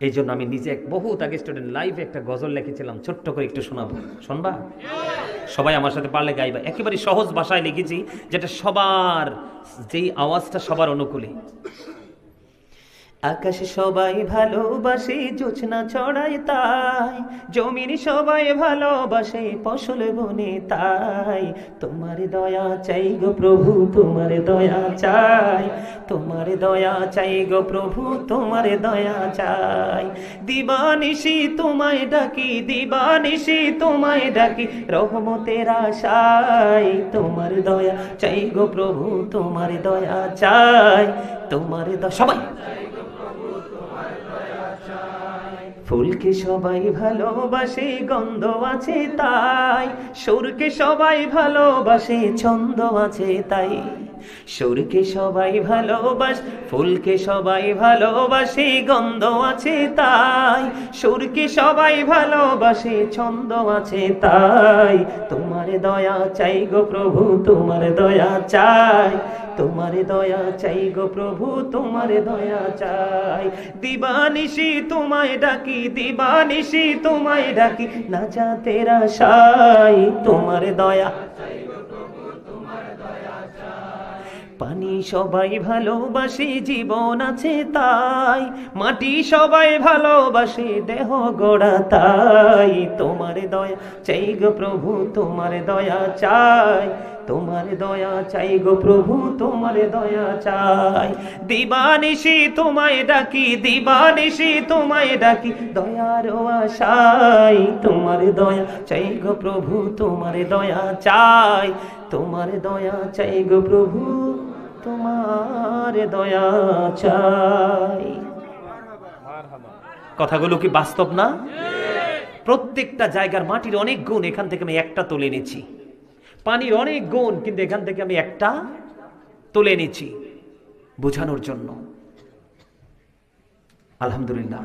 এই জন্য আমি নিজে এক বহুত আগে স্টুডেন্ট লাইভে একটা গজল লিখেছিলাম, ছোট্ট করে একটু শোনাবো। শুনবা? সবাই আমার সাথে পারলে গাইবা। একেবারে সহজ ভাষায় লিখেছি, যেটা সবার, যেই আওয়াজটা সবার অনুকূলে। আকাশে সবাই ভালোবাসে, জোছনা ছড়ায় তাই। জমিন সবাই ভালোবাসে, ফসল বনে তাই। তোমার দয়া চাই গো প্রভু, তোমার দয়া চাই। তোমার দয়া চাই গো প্রভু, তোমার দয়া চাই। দিবানিশি তোমায় ডাকি, দিবানিশি তোমায় ডাকি, রহমতের আশাই তোমার দয়া চাই গো প্রভু, তোমার দয়া চাই। তোমার দয়া সবাই। ফুলকে সবাই ভালোবাসে গন্ধ আছে তাই। সুরকে সবাই ভালোবাসে ছন্দ আছে তাই। সুরকে সবাই ভালোবাস, ফুলকে সবাই ভালোবাসে, গন্ধ আছে তাই। সুরকে সবাই ভালোবাসে, ছন্দ আছে তাই। তোমার দয়া চাই গো প্রভু, তোমার দয়া চাই। তোমার দয়া চাই গো প্রভু, তোমার দয়া চাই। দিবানিশি তোমায় ডাকি, দিবানিশি তোমায় ডাকি, না যা তেরা সাই তোমার দয়া। পানি সবাই ভালোবাসে, জীবন আছে তাই। মাটি সবাই ভালোবাসে, দেহ গোড়া তাই। তোমার দয়া চাই গো প্রভু, তোমার দয়া চাই। তোমার দয়া চাই গো প্রভু, তোমার দয়া চাই। দিবানিশি তোমায় ডাকি, দিবানিশি তোমায় ডাকি, দয়ার আশাই তোমার দয়া চাই গো প্রভু, তোমার দয়া চাই। তোমার দয়া চাই গো প্রভু তোমার দয়া চাই। কথাগুলো কি বাস্তব না? প্রত্যেকটা জায়গার মাটির অনেক গুণ এখান থেকে আমি একটা তুলে নিচ্ছি পানির অনেক গুণ, কিন্তু এখান থেকে আমি একটা তুলে নিচ্ছি বোঝানোর জন্য। আলহামদুলিল্লাহ।